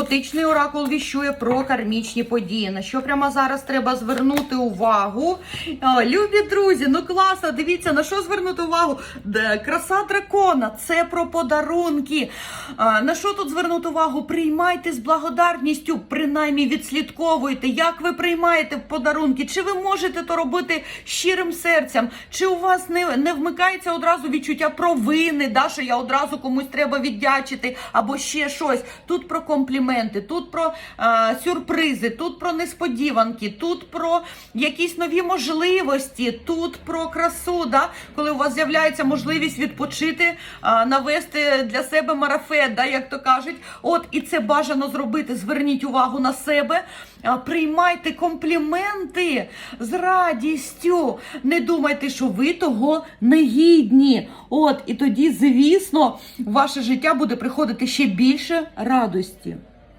Готичний оракул віщує про кармічні події. На що прямо зараз треба звернути увагу? Любі друзі, ну класно, дивіться, на що звернути увагу? Краса дракона, це про подарунки. На що тут звернути увагу? Приймайте з благодарністю, принаймні відслідковуйте, як ви приймаєте подарунки, чи ви можете то робити щирим серцем, чи у вас не, не вмикається одразу відчуття провини, да, що я одразу комусь треба віддячити, або ще щось. Тут про компліменти, тут про е, сюрпризи, тут про несподіванки, тут про якісь нові можливості, тут про красу, да? коли у вас з'являється можливість відпочити, е, навести для себе марафет, да, як то кажуть. От і це бажано зробити. Зверніть увагу на себе. А, Приймайте компліменти з радістю. Не думайте, що ви того не гідні. От, і тоді, звісно, ваше життя буде приходити ще більше радості.